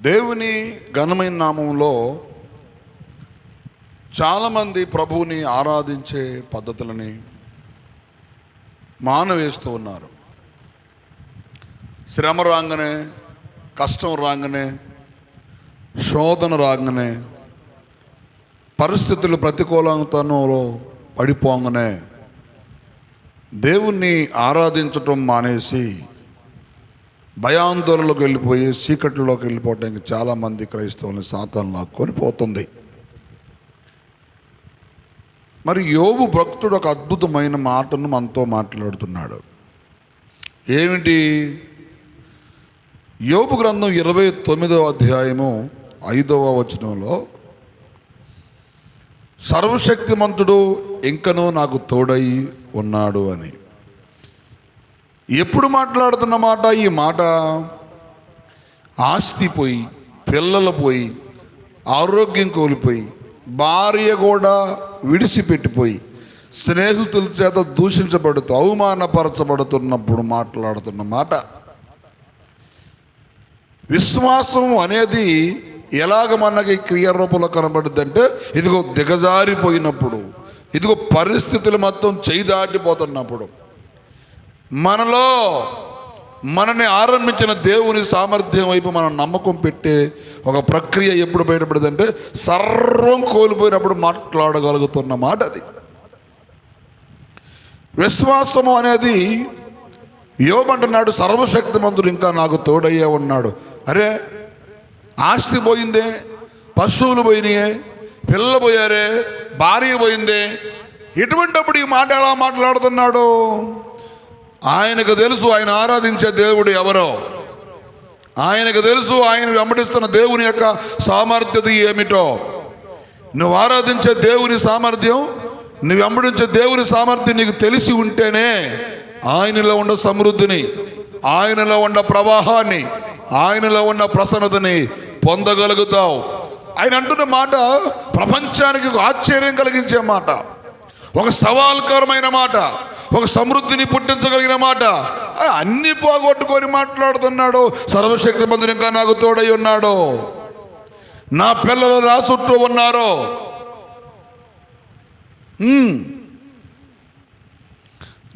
దేవుని ఘనమైన నామంలో చాలామంది ప్రభువుని ఆరాధించే పద్ధతులని మానవేస్తూ ఉన్నారు. శ్రమ రాగానే కష్టం రాగానే శోధన రాగానే పరిస్థితులు ప్రతికూలతనంలో పడిపోగానే దేవుణ్ణి ఆరాధించటం మానేసి భయాందోళనలోకి వెళ్ళిపోయి చీకట్లలోకి వెళ్ళిపోవడానికి చాలామంది క్రైస్తవులని సాతాను లాక్కొని పోతుంది. మరి యోగు భక్తుడు ఒక అద్భుతమైన మాటను మనతో మాట్లాడుతున్నాడు. ఏమిటి? యోగు గ్రంథం ఇరవై తొమ్మిదవ అధ్యాయము ఐదవ వచనంలో సర్వశక్తిమంతుడు ఇంకనూ నాకు తోడై ఉన్నాడు అని. ఎప్పుడు మాట్లాడుతున్న మాట? ఈ మాట ఆస్తి పోయి పిల్లలు పోయి ఆరోగ్యం కోల్పోయి భార్య కూడా విడిచిపెట్టిపోయి స్నేహితుల చేత దూషించబడుతూ అవమానపరచబడుతున్నప్పుడు మాట్లాడుతున్న మాట. విశ్వాసం అనేది ఎలాగ మనకి క్రియారూపంలో కనబడుద్దంటే ఇదిగో దిగజారిపోయినప్పుడు ఇదిగో పరిస్థితులు మొత్తం చేయి దాటిపోతున్నప్పుడు. మనలో మనని ఆరంభించిన దేవుని సామర్థ్యం వైపు మనం నమ్మకం పెట్టే ఒక ప్రక్రియ ఎప్పుడు బయటపడిందంటే సర్వం కోల్పోయినప్పుడు మాట్లాడగలుగుతున్న మాట అది. విశ్వాసము అనేది యోమంటున్నాడు సర్వశక్తిమంతుడు ఇంకా నాకు తోడయ్యే ఉన్నాడు. అరే ఆస్తి పోయిందే పశువులు పోయినాయే పిల్లలు పోయారే భార్య పోయిందే ఎటువంటిప్పుడు ఈ మాట ఎలా మాట్లాడుతున్నాడు? ఆయనకు తెలుసు ఆయన ఆరాధించే దేవుడు ఎవరో. ఆయనకు తెలుసు ఆయన వెంబడిస్తున్న దేవుని యొక్క సామర్థ్యత ఏమిటో. నువ్వు ఆరాధించే దేవుని సామర్థ్యం నువ్వు వెంబడించే దేవుని సామర్థ్యం నీకు తెలిసి ఉంటేనే ఆయనలో ఉన్న సమృద్ధిని ఆయనలో ఉన్న ప్రవాహాన్ని ఆయనలో ఉన్న ప్రసన్నతని పొందగలుగుతావు. ఆయన అంటున్న మాట ప్రపంచానికి ఒక ఆశ్చర్యం కలిగించే మాట. ఒక సవాల్కరమైన మాట. ఒక సమృద్ధిని పుట్టించగలిగిన మాట. అన్ని పోగొట్టుకొని మాట్లాడుతున్నాడు. సర్వశక్తి మందుని ఇంకా నాకు తోడై ఉన్నాడు. నా పిల్లలు నా చుట్టూ ఉన్నారు.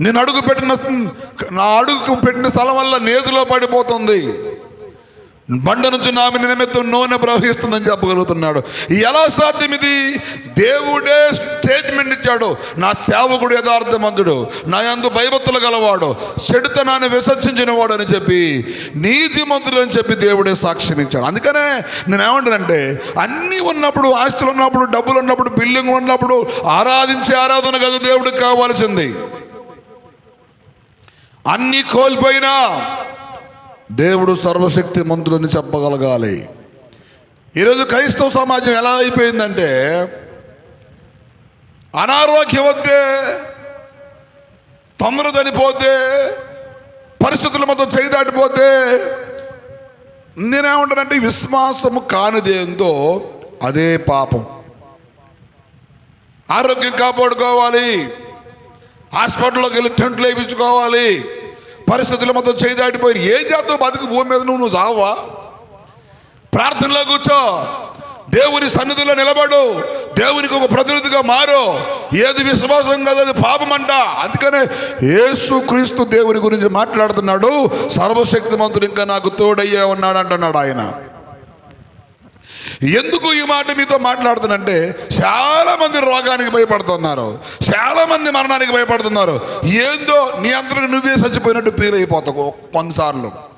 నేను అడుగు పెట్టిన నా అడుగు పెట్టిన స్థలం వల్ల నేతిలో పడిపోతుంది. బండ నుంచి నామి నిమిత్తం నూనె ప్రవహిస్తుందని చెప్పగలుగుతున్నాడు. ఎలా సాధ్యం ఇది దేవుడే స్టేట్మెంట్ ఇచ్చాడు. నా సేవకుడు యథార్థమంతుడు నా యందు భయభక్తులు గలవాడు. చెడుతనాన్ని విసర్జించిన వాడు అని చెప్పి నీతిమంతుడు అని చెప్పి దేవుడే సాక్ష్యం ఇచ్చాడు. అందుకనే నేనేమంటానంటే అన్నీ ఉన్నప్పుడు ఆస్తులు ఉన్నప్పుడు డబ్బులు ఉన్నప్పుడు బిల్డింగ్ ఉన్నప్పుడు ఆరాధించే ఆరాధన కదా దేవుడికి కావాల్సింది. అన్నీ కోల్పోయినా దేవుడు సర్వశక్తి మంత్రుని చెప్పగలగాలి. ఈరోజు క్రైస్తవ సమాజం ఎలా అయిపోయిందంటే అనారోగ్యం వద్దే తొందర చనిపోతే పరిస్థితుల మొత్తం చేయి దాటిపోతే నేనేమంటానంటే విశ్వాసము కానిదేందో అదే పాపం. ఆరోగ్యం కాపాడుకోవాలి. హాస్పిటల్లోకి వెళ్ళి టెంట్లు వేయించుకోవాలి. పరిస్థితుల మొత్తం చేయి దాటిపోయి ఏం చేస్తావు? బతుకు భూమి మీద నువ్వు నువ్వు చావా ప్రార్థనలో కూర్చో. దేవుని సన్నిధిలో నిలబడు. దేవునికి ఒక ప్రతినిధిగా మారు. ఏది విశ్వాసం కాదు అది పాపం అంట అందుకనే యేసు క్రీస్తు దేవుని గురించి మాట్లాడుతున్నాడు. సర్వశక్తిమంతుడు ఇంకా నాకు తోడయ్యే ఉన్నాడు అంటున్నాడు ఆయన. ఎందుకు ఈ మాట మీతో మాట్లాడుతున్నంటే చాలా మంది రోగానికి భయపడుతున్నారు. చాలా మంది మరణానికి భయపడుతున్నారు. ఏందో నీ నువ్వే చచ్చిపోయినట్టు ఫీల్ అయిపోతావు కొన్నిసార్లు.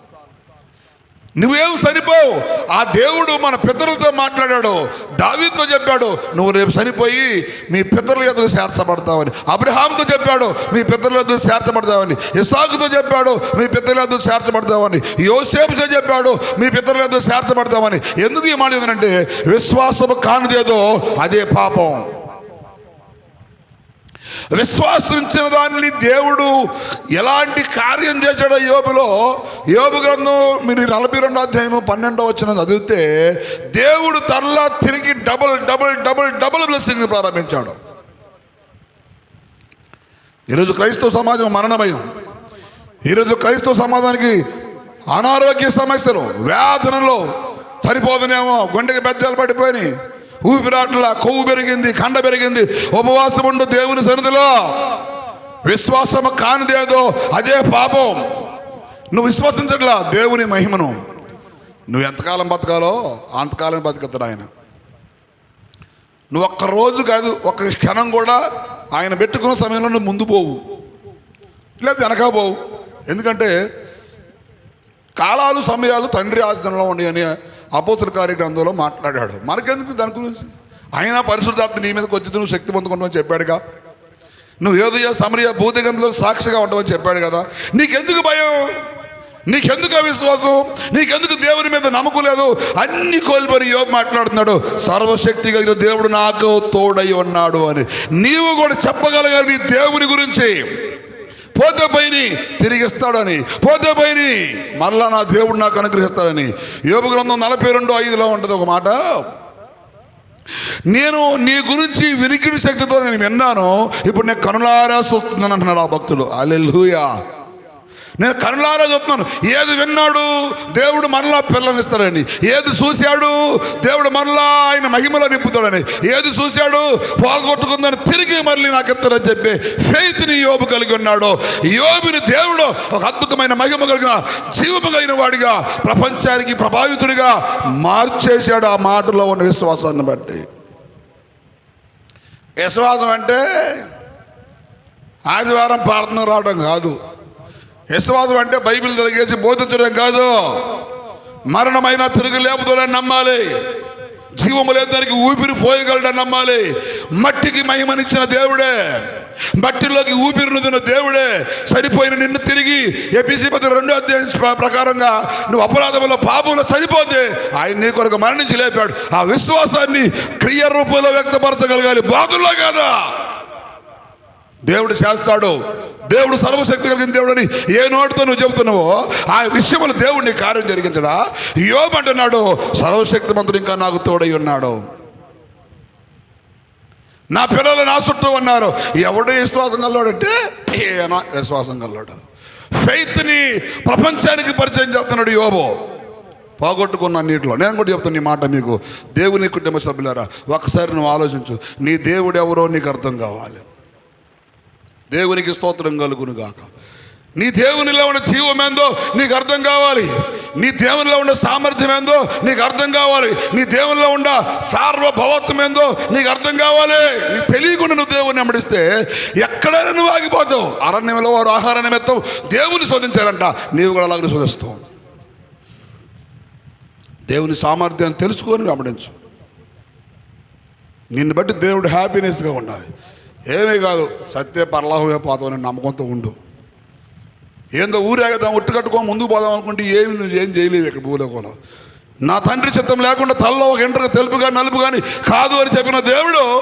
నువ్వేం సరిపోవు. ఆ దేవుడు మన పితరులతో మాట్లాడాడు. దావితో చెప్పాడు నువ్వు రేపు సరిపోయి మీ పితరుల ఎదురు చేర్చబడతావని. అబ్రహాంతో చెప్పాడు మీ పితరుల ఎదురు చేర్చబడతావని. ఇసాకుతో చెప్పాడు మీ పితరుల ఎదురు చేర్చబడతావని. యోసేపుతో చెప్పాడు మీ పితరుల ఎదురు చేర్చబడతామని ఎందుకు ఈ మాట ఏంటంటే విశ్వాసము కానిదేదో అదే పాపం. విశ్వాసించిన దానిని దేవుడు ఎలాంటి కార్యం చేశాడో యోబులో యోబు గ్రంథం మీరు నలభై రెండో అధ్యాయము పన్నెండో వచ్చిన చదివితే దేవుడు తనలా తిరిగి double double double double blessing ప్రారంభించాడు. ఈరోజు క్రైస్తవ సమాజం మరణమయం. ఈరోజు క్రైస్తవ సమాజానికి అనారోగ్య సమస్యలు వేదనలో సరిపోదనేమో గుండెకి పెద్దలు పడిపోయినాయి. ఊపిరాట్ల కొవ్వు పెరిగింది కండ పెరిగింది. ఉపవాసం ఉండు దేవుని సన్నిధిలో. విశ్వాసము కానిదేదో అదే పాపం. నువ్వు విశ్వసించట్లా దేవుని మహిమను. నువ్వు ఎంతకాలం బతకాలో అంతకాలం బతుకుతాడు ఆయన. నువ్వు ఒక్క రోజు కాదు ఒక్క క్షణం కూడా ఆయన పెట్టుకున్న సమయంలో నువ్వు ముందు పోవు. లేదా వెనక పోవు. ఎందుకంటే కాలాలు సమయాలు తండ్రి ఆజ్ఞలో ఉన్నాయని అపోతుల కార్యగ్రంథంలో మాట్లాడాడు. మనకెందుకు దాని గురించి? ఆయన పరిశుద్ధాత్మ నీ మీదకి వచ్చి నువ్వు శక్తి పొందుకుంటామని చెప్పాడుగా. నువ్వు ఏదయ్యా సమరయ భూతగంధంలో సాక్షిగా ఉండవని చెప్పాడు కదా. నీకెందుకు భయం? నీకెందుకు అవిశ్వాసం? నీకెందుకు దేవుని మీద నమ్మకం లేదు? అన్ని కోల్పోయి యోగ మాట్లాడుతున్నాడు. సర్వశక్తి కలిగిన దేవుడు నాకు తోడై ఉన్నాడు అని. నీవు కూడా చెప్పగలగాలి నీ దేవుని గురించి. పోతే పైని తిరిగిస్తాడని. పోతే పైని మరలా నా దేవుడు నాకు అనుగ్రహిస్తాడని. యోగ గ్రంథం నలభై రెండు ఐదులో ఉంటుంది ఒక మాట. నేను నీ గురించి వినికిడి శక్తితో నేను విన్నాను ఇప్పుడు నేను కనులారా చూస్తున్నాను అంటున్నాడు ఆ భక్తుడు. అల్లెలుయా నేను కనులారా చూస్తున్నాను ఏది విన్నాడు దేవుడు మనలా పిల్లనిస్తాడని ఏది చూశాడు దేవుడు మనలా ఆయన మహిమలో నింపుతాడని. ఏది చూశాడు పోగొట్టుకుందని తిరిగి మళ్ళీ నాకు ఇస్తాడని చెప్పి ఫెయిత్ని యోబు కలిగి ఉన్నాడు. యోబుని దేవుడు ఒక అద్భుతమైన మహిమ కలిగిన జీవము కలిగిన వాడిగా ప్రపంచానికి ప్రభావితుడిగా మార్చేశాడు ఆ మాటలో ఉన్న విశ్వాసాన్ని బట్టి. విశ్వాసం అంటే ఆదివారం ప్రార్థన రావడం కాదు. విశ్వాసం అంటే బైబిల్ తిరిగేసి బోధించడం కాదు. మరణమైన తిరిగి లేపుతాడని నమ్మాలి. జీవము లేదు ఊపిరి పోయగలడని నమ్మాలి. మట్టికి మహిమనిచ్చిన దేవుడే. మట్టిలోకి ఊపిరి నుదిన దేవుడే. సరిపోయిన నిన్ను తిరిగి ఏపీసీ పది రెండో అధ్యాయం ప్రకారంగా నువ్వు అపరాధంలో పాపంలో సరిపోతే ఆయన నీ కొరకు మరణించి లేపాడు. ఆ విశ్వాసాన్ని క్రియ రూపంలో వ్యక్తపరచగలగాలి. బాధల్లో కాదా? దేవుడు చేస్తాడు. దేవుడు సర్వశక్తి కలిగిన దేవుడని ఏ నోటితో నువ్వు చెబుతున్నావో ఆ విషయంలో దేవుడిని కార్యం జరిగించడా? యోబు అంటున్నాడు సర్వశక్తి మంత్రుడు ఇంకా నాకు తోడై ఉన్నాడు. నా పిల్లలు నా చుట్టూ ఉన్నారు. ఎవడు విశ్వాసం కల్లోడంటే ఏనా విశ్వాసం కల్లోడు ఫెయిత్ని ప్రపంచానికి పరిచయం చేస్తున్నాడు యోబో. పోగొట్టుకున్న నీటిలో. నేను కూడా చెప్తాను నీ మాట మీకు. దేవుని కుటుంబ సభ్యులారా ఒకసారి నువ్వు ఆలోచించు. నీ దేవుడు ఎవరో నీకు అర్థం కావాలి. దేవునికి స్తోత్రం కలుగును గాక నీ దేవునిలో ఉన్న జీవం ఏందో నీకు అర్థం కావాలి. నీ దేవునిలో ఉన్న సామర్థ్యం ఏందో నీకు అర్థం కావాలి. నీ దేవునిలో ఉన్న సార్వభౌత్వం ఏందో నీకు అర్థం కావాలి. నీ తెలియకుండా నువ్వు దేవుని వెంబడిస్తే ఎక్కడైనా నువ్వు ఆగిపోతావు. అరణ్యంలో వారు ఆహార నిమిత్తం దేవుని శోధించారంట. నీవు కూడా అలాగే శోధిస్తావు. దేవుని సామర్థ్యాన్ని తెలుసుకొని వెంబడించు. నిన్ను బట్టి దేవుడు హ్యాపీనెస్గా ఉండాలి. ఏమీ కాదు. సత్య పరలోహమే పోతామని నమ్మకంతో ఉండు. ఏందో ఊరేగదాం ఒట్టు ముందుకు పోదాం అనుకుంటే ఏమి నువ్వు ఏం చేయలేవు ఇక్కడ భూలోకంలో. నా తండ్రి చిత్తం లేకుండా తల్లో ఒక ఇంటర్ తెలుపు కానీ నలుపు కానీ కాదు అని చెప్పిన దేవుడు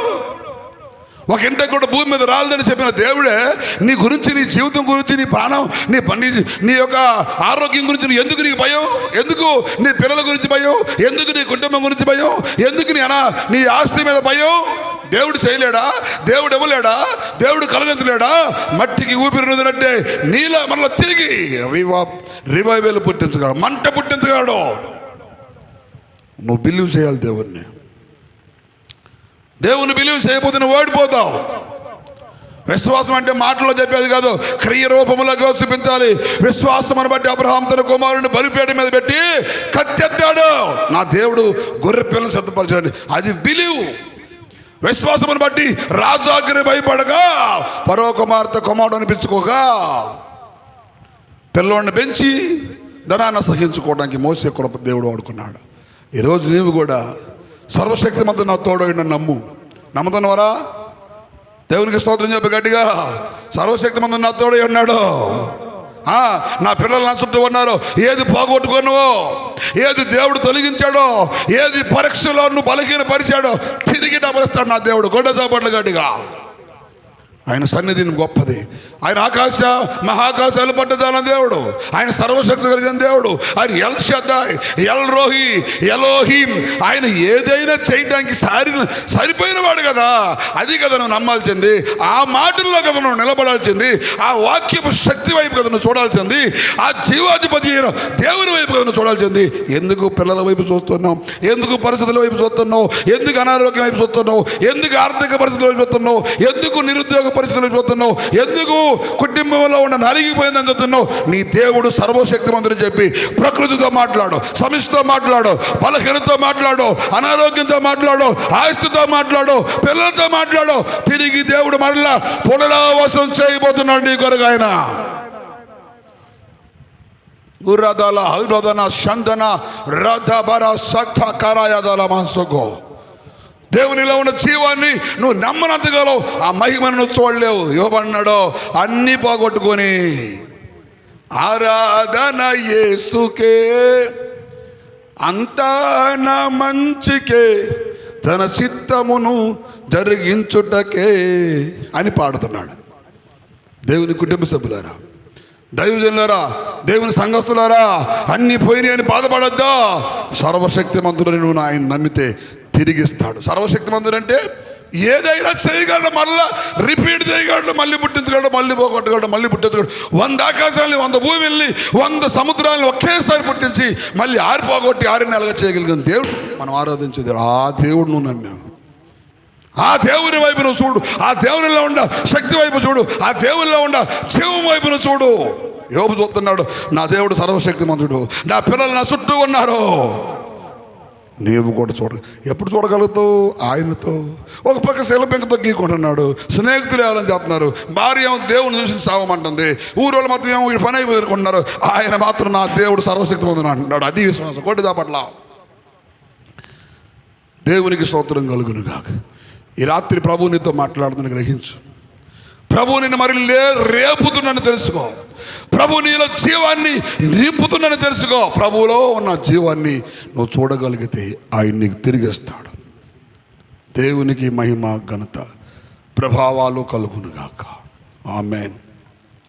ఒక ఇంటర్ కూడా భూమి మీద రాలేదని చెప్పిన దేవుడే నీ గురించి నీ జీవితం గురించి నీ ప్రాణం నీ పని నీ యొక్క ఆరోగ్యం గురించి నీ ఎందుకు నీకు భయం? ఎందుకు నీ పిల్లల గురించి భయం? ఎందుకు నీ కుటుంబం గురించి భయం? ఎందుకు నీ అనా నీ ఆస్తి మీద భయం? దేవుడు చేయలేడా? దేవుడు ఇవ్వలేడా? దేవుడు కలగంచలేడా మట్టికి ఊపిరి నుదినట్టే నీలా మళ్ళీ తిరిగి రివా రివైవల్ పుట్టించగలడు మంట పుట్టించగలడు. నువ్వు బిలీవ్ చేయాలి దేవుణ్ణి. దేవుని బిలీవ్ చేయకపోతే నువ్వు ఓడిపోతావు. విశ్వాసం అంటే మాటలో చెప్పేది కాదు క్రియ రూపములో చూపించాలి. విశ్వాసం అని బట్టి అబ్రహాం తన కుమారుని బలిపేట మీద పెట్టి కత్తెత్తాడు. నా దేవుడు గొర్రె పిల్లని సిద్ధపరచండి. అది బిలీవ్ విశ్వాసమును బట్టి రాజాగ్ని భయపడగా పరో కుమార్తె కుమారుడు అనిపించుకోగా పిల్లోడిని పెంచి ధనాన్ని సహించుకోవడానికి మోసే కృప దేవుడు వాడుకున్నాడు. ఈరోజు నీవు కూడా సర్వశక్తి మధ్య నా తోడైన నమ్ము. నమ్ముతున్నావరా? దేవునికి స్తోత్రం చెప్పి గట్టిగా. సర్వశక్తి మంది నా తోడై ఉన్నాడు. నా పిల్లలు నా చుట్టూ ఉన్నారు. ఏది పోగొట్టుకున్నావో ఏది దేవుడు తొలగించాడో ఏది పరీక్షలో నువ్వు బలహీన పరిచాడో తిరిగి డబ్బులిస్తాడు నా దేవుడు. గొడ్డ చాపట్లు గట్టిగా. ఆయన సన్నిధిని గొప్పది. ఆయన ఆకాశ మహాకాశాలు పట్టుదల దేవుడు. ఆయన సర్వశక్తి కలిగిన దేవుడు. ఆయన El Shaddai El Roi Elohim. ఆయన ఏదైనా చేయడానికి సారి సరిపోయిన వాడు కదా. అది కదా నువ్వు నమ్మాల్సింది. ఆ మాటల్లో కదా నువ్వు నిలబడాల్సింది. ఆ వాక్యపు శక్తి వైపు కదా నువ్వు చూడాల్సింది. ఆ జీవాధిపతి అయిన దేవుని వైపు కదా నువ్వు చూడాల్సింది. ఎందుకు పిల్లల వైపు చూస్తున్నావు? ఎందుకు పరిస్థితుల వైపు చూస్తున్నావు? ఎందుకు అనారోగ్యం వైపు చూస్తున్నావు? ఎందుకు ఆర్థిక పరిస్థితుల వైపు చూస్తున్నావు? ఎందుకు నిరుద్యోగ పరిస్థితుల వైపు చూస్తున్నావు? ఎందుకు కుటుంబంలో ఉన్న నరిగిపోయిందని చెప్తున్నావు. నీ దేవుడు సర్వశక్తిమంతుని చెప్పి ప్రకృతితో మాట్లాడు సమిష్టితో మాట్లాడు బలహీనతో మాట్లాడు అనారోగ్యంతో మాట్లాడు ఆస్తితో మాట్లాడు పిల్లలతో మాట్లాడు. తిరిగి దేవుడు మరలా పునరావాసం చేయబోతున్నాడు నీ కొరకు ఆయన. ఉరదల హల్రదన రథ బర సక్త కరాయదల మనసుకో దేవునిలో ఉన్న జీవాన్ని నువ్వు నమ్మనంతగాలో ఆ మహిమను నువ్వు చూడలేవు. ఇవ్వబడినాడో అన్నీ పోగొట్టుకొని ఆరాధన యేసుకే అంతా నా మంచికే తన చిత్తమును జరిగించుటకే అని పాడుతున్నాడు. దేవుని కుటుంబ సభ్యులారా దైవజనులారా దేవుని సంఘస్తులారా అన్ని పోయినాయని బాధపడద్దా? సర్వశక్తిమంతుడని నువ్వు ఆయన నమ్మితే తిరిగిస్తాడు. సర్వశక్తిమంతుడు అంటే ఏదైనా చేయగలడు మళ్ళా రిపీట్ చేయగలడు మళ్ళీ పుట్టించగలడు మళ్ళీ పోగొట్టగలడు మళ్ళీ పుట్టించగలడు. వంద ఆకాశాలని వంద భూమిల్ని వంద సముద్రాలను ఒకేసారి పుట్టించి మళ్ళీ ఆరి పోగొట్టి ఆరి నెలగా చేయగలిగిన దేవుడు మనం ఆరాధించే దేవుడు. ఆ దేవుడు నువ్వు నమ్మావు. ఆ దేవుని వైపు నువ్వు చూడు. ఆ దేవునిలో ఉండ శక్తి వైపు చూడు. ఆ దేవునిలో ఉండ జీవం వైపును చూడు. యోబు చూస్తున్నాడు నా దేవుడు సర్వశక్తిమంతుడు. నా పిల్లలు నా చుట్టూ ఉన్నారు. నీవు కూడా చూడ ఎప్పుడు చూడగలుగుతావు? ఆయనతో. ఒక పక్క శిలపెంకతో గీకుంటున్నాడు స్నేహితులు ఎవరని చెప్తున్నారు? భార్య ఏమో దేవుని చూసి సావమంటుంది. ఊరోళ్ళ మాత్రం ఏమో ఈ పని అయిపోయి ఆయన మాత్రం నా దేవుడు సర్వశక్తి పొందిన అంటున్నాడు. అది విశ్వాసం. కొట్టి దాపట్ల దేవునికి స్తోత్రం కలుగును కాక ఈ రాత్రి ప్రభు నీతో మాట్లాడుతున్న గ్రహించు. ప్రభు నేను మరి లే రేపుతున్నాను తెలుసుకో. ప్రభు నీలో జీవాన్ని నింపుతున్నాను తెలుసుకో. ప్రభువులో ఉన్న జీవాన్ని నువ్వు చూడగలిగితే ఆయన నీకు తిరిగిస్తాడు. దేవునికి మహిమ ఘనత ప్రభావాలు కలుగునుగాక. ఆమెన్.